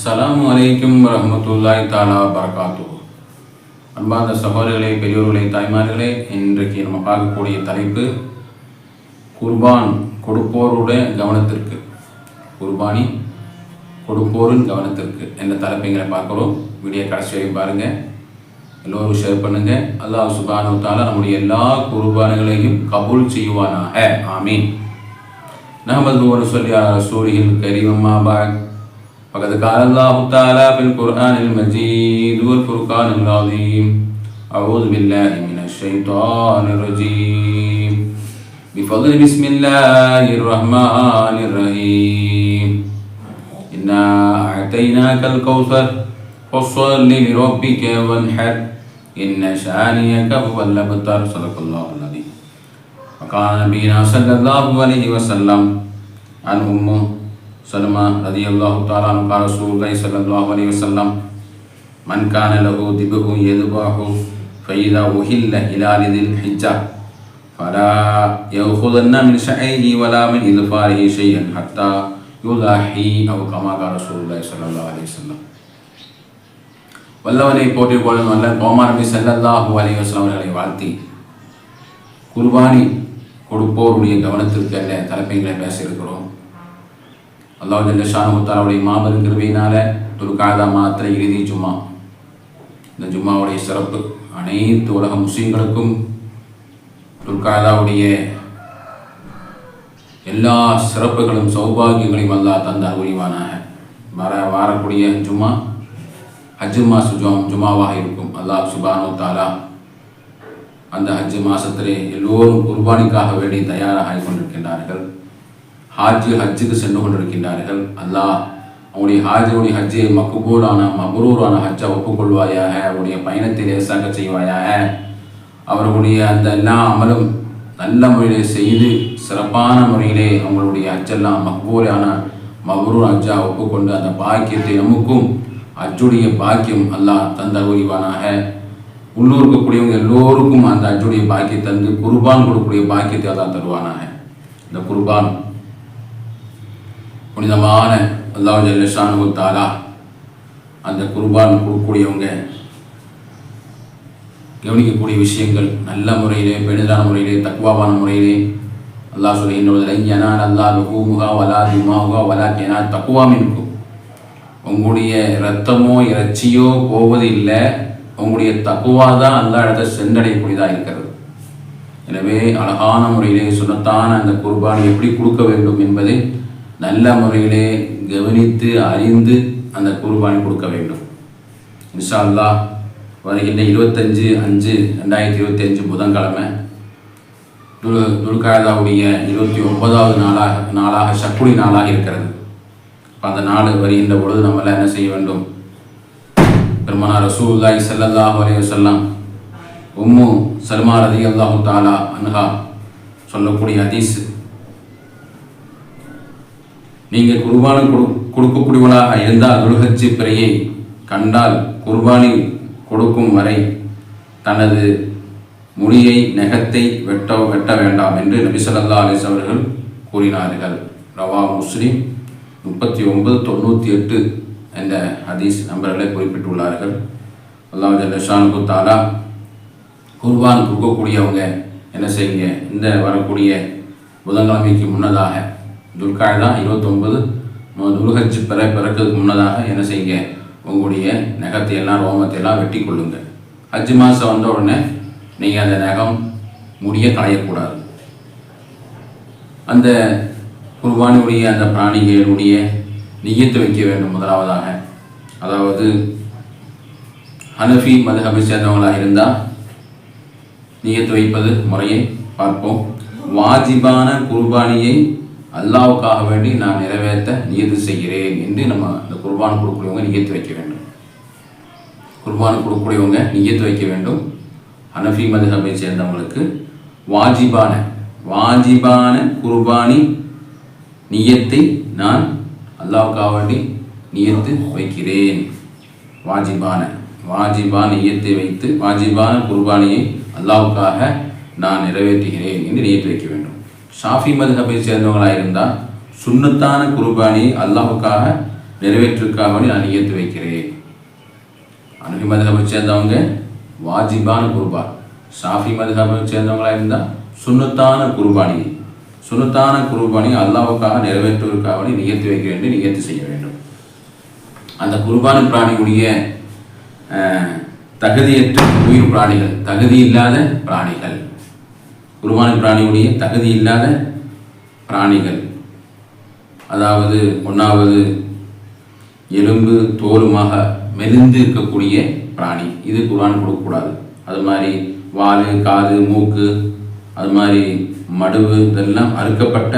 அஸ்லாம் வலைக்கும் ரஹமத்துல்லாய் தாலா பரகாத்து அன்பார்ந்த சகோதரர்களே பெரியோர்களே தாய்மார்களே இன்றைக்கு நம்ம பார்க்கக்கூடிய தலைப்பு குர்பான் கொடுப்போருடைய கவனத்திற்கு. குர்பானி கொடுப்போரின் கவனத்திற்கு என்ன தலைப்பைங்களை பார்க்குறோம். வீடியோ கடைசி பாருங்கள் எல்லோரும் ஷேர் பண்ணுங்கள் அல்லாஹ் சுபானுத்தால நம்முடைய எல்லா குர்பான்களையும் கபூல் செய்வானாக. ஆமீன். நஹமது ஒரு சொல்லி சூரியன் கரீமம்மா பாக் فقد قال الله تعالى في القرآن المجيد والفرقان العظيم. أعوذ بالله من الشيطان الرجيم. بفضل بسم الله الرحمن الرحيم. إنا أعطيناك الكوثر فصل لربك وانحر. إن شانيك هو الأبتر. صدق الله العظيم. وقال نبينا صلى الله عليه وسلم عن أم سلمة رضي الله تعالى عنها قال رسول الله صلى الله عليه وسلم من كان له ذبح يذبح فإذا أهل إلى ذي الحجة فلا يأخذن من شعره ولا من إظفاره شيئا حتى يضحي أو كما قال رسول الله صلى الله عليه وسلم வல்லவனை போற்றிக் கொள்ளும் அல்ல கோமாரபி செல்லல்லாஹு அலைவசம் அவர்களை வாழ்த்தி குர்பானி கொடுப்போருடைய கவனத்திற்கு அல்ல தலைப்பைகளை பேச இருக்கிறோம் அல்லாஹ் ஜல்லஷானுத்தாலுடைய மாபெரும் கிருபையினால துல்காதா மாத்திரை இறுதி ஜும்மா. இந்த ஜும்மாவுடைய சிறப்பு. அனைத்து உலக முஸ்லீம்களுக்கும் துல்காதாவுடைய எல்லா சிறப்புகளும் சௌபாகியங்களையும் அல்லாஹ் தந்தார் உரிவானாக வர வாரக்கூடிய ஜும்மா ஹஜ்ஜு மாசு ஜும் ஜுமாவாக இருக்கும். அல்லாஹ் சுபானு தாலா அந்த ஹஜ்ஜு மாசத்திலே எல்லோரும் குர்பானிக்காக வேண்டி தயாராக கொண்டிருக்கின்றார்கள் ஹாஜி ஹஜ்ஜுக்கு சென்று கொண்டிருக்கின்றார்கள். அல்லாஹ் அவனுடைய ஹாஜியுடைய ஹஜ்ஜை மக்குபூலான மபரூரான ஹஜ்ஜை ஒப்புக்கொள்வாயாக அவருடைய பயணத்தை லேசாக செய்வாயாக. அவர்களுடைய அந்த எல்லா அமலும் நல்ல முறையிலே செய்து சிறப்பான முறையிலே அவங்களுடைய ஹஜ்ஜெல்லாம் மக்பூலான மபரூர் ஹஜ்ஜா ஒப்புக்கொண்டு அந்த பாக்கியத்தை நமக்கும் அஜுடைய பாக்கியம் அல்லாஹ் தந்த உரிவானாக உள்ளூர் இருக்கக்கூடியவங்க எல்லோருக்கும் அந்த அஜுடைய பாக்கியம் தந்து குர்பான் கொடுக்கக்கூடிய பாக்கியத்தை அதான் தருவானாக. இந்த குர்பான் புனிதமான அல்லாஹ் ஜல்லஷானு தாலா அந்த குர்பான் கொடுக்கக்கூடியவங்க கவனிக்கக்கூடிய விஷயங்கள் நல்ல முறையிலே பெரிதான முறையிலே தக்குவாவான முறையிலே அல்லாஹ் சொல்லி இன்னொரு யனால் அல்லாஹ் வலா திமாவுகா வலா கேனா தக்குவாம் இருக்கும் உங்களுடைய இரத்தமோ இறைச்சியோ போவது இல்லை. உங்களுடைய தக்குவா தான் அந்த இடத்த சென்றடையக்கூடியதாக இருக்கிறது. எனவே அழகான முறையிலே சுனத்தான அந்த குர்பானை எப்படி கொடுக்க வேண்டும் என்பதை நல்ல முறையிலே கவனித்து அறிந்து அந்த குர்பானை கொடுக்க வேண்டும். இன்ஷா வருகின்ற இருபத்தஞ்சு அஞ்சு ரெண்டாயிரத்தி இருபத்தி அஞ்சு புதன்கிழமை துல் துல்காதாவுடைய இருபத்தி ஒன்பதாவது நாளாக நாளாக சக்குடி நாளாக இருக்கிறது. அந்த நாள் வருகின்ற பொழுது நம்மளாம் என்ன செய்ய வேண்டும்? பெருமானா ரசூல்லாய் ஸல்லல்லாஹு அலைஹி வஸல்லம் உம்மு சல்மா ரதி அல்லாஹு தாலா அன்ஹா சொல்லக்கூடிய ஹதீஸ் நீங்கள் குர்பானு கொடு கொடுக்கக்கூடியவனாக இருந்தால் துல்ஹஜ்ஜி பிறையை கண்டால் குர்பானி கொடுக்கும் வரை தனது முடியை நெகத்தை வெட்ட வெட்ட வேண்டாம் என்று நபி ஸல்லல்லாஹு அவர்கள் கூறினார்கள். ரவா முஸ்லீம் முப்பத்தி ஒன்பது தொண்ணூற்றி எட்டு என்ற ஹதீஸ் நம்பர்களை குறிப்பிட்டுள்ளார்கள். அல்லாஹ் ஜல்லஷானு தாலா குர்பான் கொடுக்கக்கூடியவங்க என்ன செய்யுங்க? இந்த வரக்கூடிய புதன்கிழமைக்கு முன்னதாக துல்காய்தா இருபத்தொன்பது. துல்ஹஜ் பிற பிறக்கிறதுக்கு முன்னதாக என்ன செய்யுங்க? உங்களுடைய நகத்தை எல்லாம் ரோமத்தை எல்லாம் வெட்டி கொள்ளுங்க. ஹஜ் மாதம் வந்த உடனே நீங்கள் அந்த நகம் முடிய களையக்கூடாது. அந்த குர்பானியுடைய அந்த பிராணிகளுடைய நியத்து வைக்க வேண்டும் முதலாவதாக. அதாவது ஹனஃபி மதுஹபை சேர்ந்தவங்களாக இருந்தால் நியத்து வைப்பது முறையை பார்ப்போம். வாஜிபான குர்பானியை அல்லாவுக்காக வேண்டி நான் நிறைவேற்ற நியதி செய்கிறேன் என்று நம்ம அந்த குர்பான் கொடுக்கக்கூடியவங்க நியத்து வைக்க வேண்டும். குர்பான் கொடுக்கக்கூடியவங்க நியத்து வைக்க வேண்டும். ஹனஃபி மதுஹபை சேர்ந்தவங்களுக்கு வாஜிபான வாஜிபான குர்பானி நியத்தை நான் அல்லாவுக்காக வேண்டி நியத்து வைக்கிறேன். வாஜிபான வாஜிபான நியத்தை வைத்து வாஜிபான குர்பானியை அல்லாவுக்காக நான் நிறைவேற்றுகிறேன் என்று நியத்து வைக்க வேண்டும். ஷாஃபி மதுஹபை சேர்ந்தவங்களாக இருந்தால் சுண்ணத்தான குர்பானி அல்லாஹுக்காக நிறைவேற்றுக்காக நான் நியத்து வைக்கிறேன். அனுபி மதுகபை சேர்ந்தவங்க வாஜிபான குருபா. ஷாஃபி மதுகபை சேர்ந்தவங்களாக இருந்தால் சுண்ணத்தான குர்பானி. சுண்ணத்தான குர்பானி அல்லாவுக்காக நிறைவேற்றுவதற்காக வேண்டி நியத்து வைக்க வேண்டும் நியத்து செய்ய வேண்டும். அந்த குர்பான பிராணியுடைய தகுதியற்ற உயிர் பிராணிகள் தகுதி இல்லாத பிராணிகள். குர்பானி பிராணியுடைய தகுதி இல்லாத பிராணிகள். அதாவது ஒன்றாவது எலும்பு தோலுமாக மெலிந்து இருக்கக்கூடிய பிராணி. இது குர்பான் கொடுக்கக்கூடாது. அது மாதிரி வால் காது மூக்கு அது மாதிரி மடுவு இதெல்லாம் அறுக்கப்பட்ட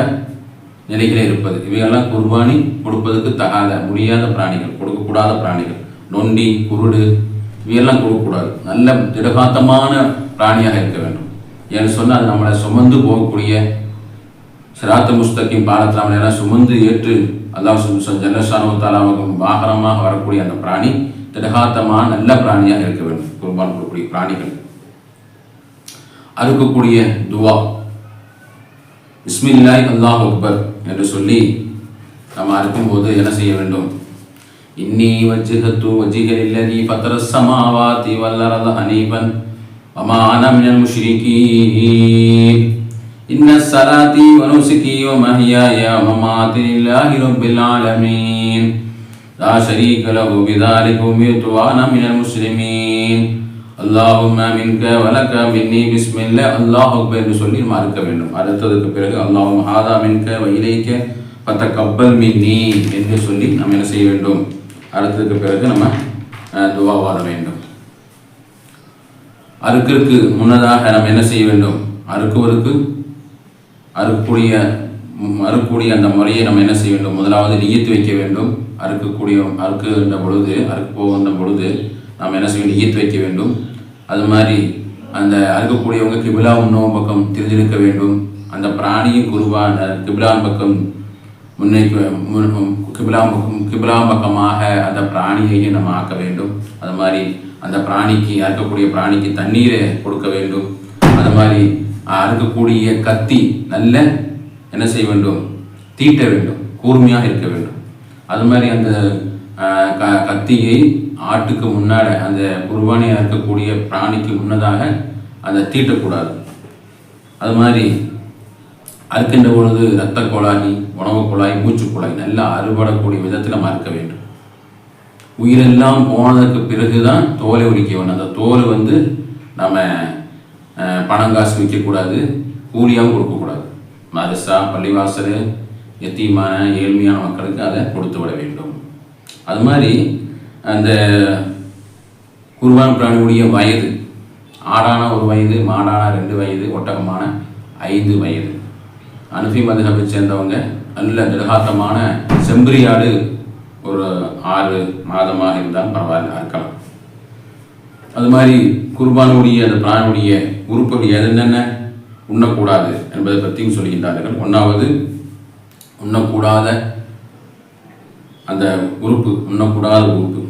நிலையில் இருப்பது. இவையெல்லாம் குர்பானி கொடுப்பதற்கு தகாத முடியாத பிராணிகள் கொடுக்கக்கூடாத பிராணிகள். நொண்டி குருடு இவையெல்லாம் கொடுக்கக்கூடாது. நல்ல திடகாத்தமான பிராணியாக இருக்க வேண்டும். ஏன்னு சொன்னால் அது நம்மளை சுமந்து போகக்கூடிய சிராத்த முஸ்தகிம் பாலத்தில் நம்மளை எல்லாம் சுமந்து ஏற்று அல்லாஹ் ஜல்லஷானுவத்தாலாவுக்கு வாகனமாக வரக்கூடிய அந்த பிராணி திடகாத்தமாக நல்ல பிராணியாக இருக்க வேண்டும். குர்பான் கொடுக்கக்கூடிய பிராணிகள். அறுக்கக்கூடிய துவா. இஸ்மில்லாய் அல்லாஹ் அக்பர் என்று சொல்லி நம்ம அறுக்கும்போது என்ன செய்ய வேண்டும்? இன்னி வஜ்ஜஹத்து வஜ்ஹில் இல்லதி சமாவாதி வல்லரத ஹனீபன் அர்த ஹனீஃபன் வமா அன மினல் முஷ்ரிகீன் இன்ன ஸலாத்தி வ நுசுகி வ மஹ்யாய வ மமாத்தி லில்லாஹி ரப்பில் ஆலமீன் லா ஷரீக லஹு பிதாலிக முஸ்லிமீன் அல்லாஹும்ம மின்க வலக மின்னி பிஸ்மில்ல அல்லாஹ் அக்பர் என்று சொல்லி நம்ம வேண்டும். அடுத்ததுக்கு பிறகு அல்லாஹும் ஹாதா மின்க வைலைக்க பத்த கப்பல் மின்னி என்று சொல்லி நம்ம என்ன செய்ய வேண்டும்? அடுத்ததுக்கு பிறகு நம்ம அஹ், துவா வாழ வேண்டும். அறுக்கிறதுக்கு முன்னதாக நம்ம என்ன செய்ய வேண்டும்? அறுக்குவதற்கு அறுக்கக்கூடிய அறுக்கக்கூடிய அந்த முறையை நம்ம என்ன செய்ய வேண்டும்? முதலாவது நியத்து வைக்க வேண்டும். அறுக்கக்கூடிய அறுக்குகின்ற பொழுது அறுக்க போகின்ற பொழுது நாம் என்ன செய்ய வேண்டும்? வைக்க வேண்டும். அது மாதிரி அந்த அறுக்கக்கூடியவங்க கிபிலா உண்ணவும் பக்கம் தெரிஞ்சிருக்க வேண்டும். அந்த பிராணியும் அந்த கிபிலான் பக்கம் முன்னைக்கு கிபிலா பக்கம் கிபிலா பக்கமாக அந்த பிராணியையும் நம்ம ஆக்க வேண்டும். அது மாதிரி அந்த பிராணிக்கு அறுக்கக்கூடிய பிராணிக்கு தண்ணீரை கொடுக்க வேண்டும். அது மாதிரி அறுக்கக்கூடிய கத்தி நல்ல என்ன செய்ய வேண்டும்? தீட்ட வேண்டும். கூர்மையாக இருக்க வேண்டும். அது மாதிரி அந்த க கத்தியை ஆட்டுக்கு முன்னாட அந்த குர்பானி அறுக்கக்கூடிய பிராணிக்கு முன்னதாக அதை தீட்டக்கூடாது. அது மாதிரி அறுக்கின்ற பொழுது இரத்த குழாய் உணவு குழாய் மூச்சு குழாய் நல்லா அறுபடக்கூடிய விதத்தில் நம்ம அறுக்க வேண்டும். உயிரெல்லாம் போனதற்கு பிறகு தான் தோலை உரிக்க அந்த தோலை வந்து நம்ம பணம் காசு விற்கக்கூடாது கூலியாகவும் கொடுக்கக்கூடாது. மதரசா பள்ளிவாசல் எத்தியமான ஏழ்மையான மக்களுக்கு அதை கொடுத்து விட வேண்டும். அது மாதிரி அந்த குர்பான் பிராணியுடைய வயது ஆடான ஒரு வயது மாடான ரெண்டு வயது ஒட்டகமான ஐந்து வயது. அனுஃபி மதுகப்பை சேர்ந்தவங்க நல்ல திடகாத்தமான செம்பரியாடு ஒரு ஆறு மாதமாக இருந்தால் பரவாயில்ல இருக்கலாம் அது மாதிரி குர்பானுடைய அந்த பிராணுடைய உறுப்புகள் என்னென்ன உண்ணக்கூடாது என்பதை பற்றியும் சொல்கின்றார்கள். ஒன்றாவது உண்ணக்கூடாத அந்த உறுப்பு உண்ணக்கூடாத உறுப்பு.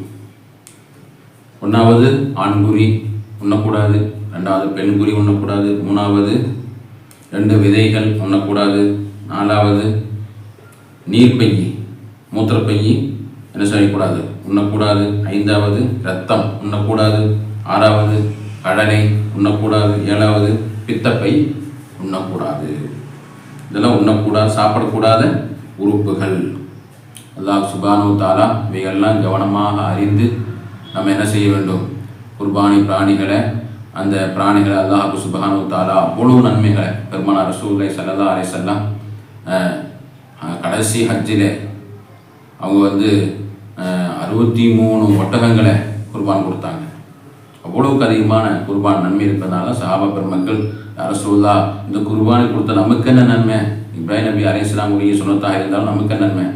ஒன்றாவது ஆண்குறி உண்ணக்கூடாது. ரெண்டாவது பெண்குறி உண்ணக்கூடாது. மூணாவது ரெண்டு விதைகள் உண்ணக்கூடாது. நாலாவது நீர்ப்பையி மூத்திரப்பையி என்ன செய்யக்கூடாது உண்ணக்கூடாது. ஐந்தாவது ரத்தம் உண்ணக்கூடாது. ஆறாவது கடனை உண்ணக்கூடாது. ஏழாவது பித்தப்பை. உண்ணக்கூடாது. இதெல்லாம் உண்ணக்கூடாது சாப்பிடக்கூடாத உறுப்புகள். அல்லாஹ் சுபானு தாலா இவைகள்லாம் கவனமாக அறிந்து நம்ம என்ன செய்ய வேண்டும்? குர்பானி பிராணிகளை அந்த பிராணிகளை அல்லாஹ் சுபானு தாலா அவ்வளவு நன்மைகளை பெருமானார் ரசூலை சல்லா அலை செல்லாம் கடைசி ஹஜ்ஜில் அவங்க வந்து அறுபத்தி மூணு ஒட்டகங்களை குர்பான் கொடுத்தாங்க. அவ்வளவுக்கு அதிகமான குர்பான் நன்மை இருப்பதனால சஹாபா பெருமக்கள் அரசுல்லா இந்த குர்பானை கொடுத்த நமக்கு என்ன நன்மை? இப்ராஹிம் நபி அலி இஸ்லாமுடைய சொன்னதாக இருந்தாலும் நமக்கு என்ன நன்மை?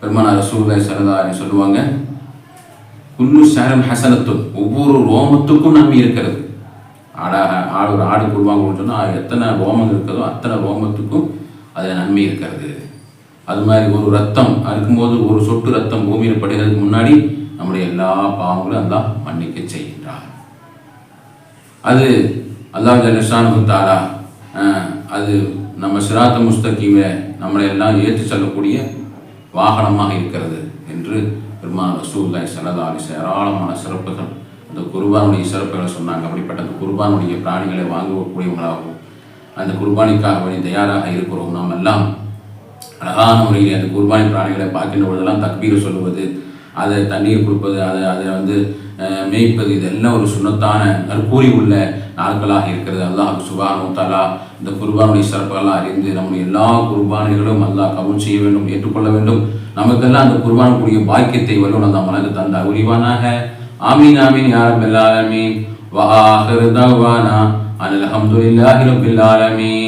பெருமான ரசூல்லா சரதா சொல்லுவாங்க குல்லு சாரம் ஹசனத்தும் ஒவ்வொரு ரோமத்துக்கும் நன்மை இருக்கிறது. ஆடாக ஆடு ஒரு ஆடு குர்பான் கொடுத்தோம்னா எத்தனை ரோமம் இருக்கிறதோ அத்தனை ரோமத்துக்கும் அதில் நன்மை இருக்கிறது. அது மாதிரி ஒரு ரத்தம் அறுக்கும்போது ஒரு சொட்டு ரத்தம் பூமியில் முன்னாடி நம்முடைய எல்லா பாவங்களும் அல்லாஹ் மன்னிக்க செய்கின்றார் அது அல்லாஹ் ஜலஷானு தாரா அஹ், அது நம்ம சிராத்த முஸ்தகீமை நம்மளை எல்லாம் ஏற்றி செல்லக்கூடிய வாகனமாக இருக்கிறது என்று பெருமான் ரசூல்லாய் சல்லதாலிஸ் ஏராளமான சிறப்புகள். அந்த குர்பானுடைய சிறப்புகளை சொன்னாங்க. அப்படிப்பட்ட அந்த குர்பானுடைய பிராணிகளை வாங்கக்கூடியவங்களாகவும் அந்த குர்பானிக்காக வேண்டி தயாராக இருக்கிறோம் நாம் எல்லாம் அழகான முறையில் அந்த குர்பானி பிராணிகளை பார்க்கின்ற பொழுதெல்லாம் தக்பீர் சொல்லுவது அதை தண்ணீர் கொடுப்பது அதை அதை வந்து மேய்ப்பது இதெல்லாம் ஒரு சுண்ணத்தான நற்கூறி உள்ள நாட்களாக இருக்கிறது. அல்லாஹ் சுபான் முத்தாலா இந்த குர்பானுடைய சிறப்புகளாக அறிந்து நம்முடைய எல்லா குர்பானிகளும் அல்லாஹ் கவுன் செய்ய வேண்டும் ஏற்றுக்கொள்ள வேண்டும். நமக்கெல்லாம் அந்த குர்பானுக்குரிய பாக்கியத்தை வல்லுநர் தான் மனது தந்த உரிவானாக ஆமீன் ஆமீன் யாரும் எல்லாருமே வஹாஹிருதானா அனில் அஹமதுல்லாஹி ரபில் ஆலமீன்.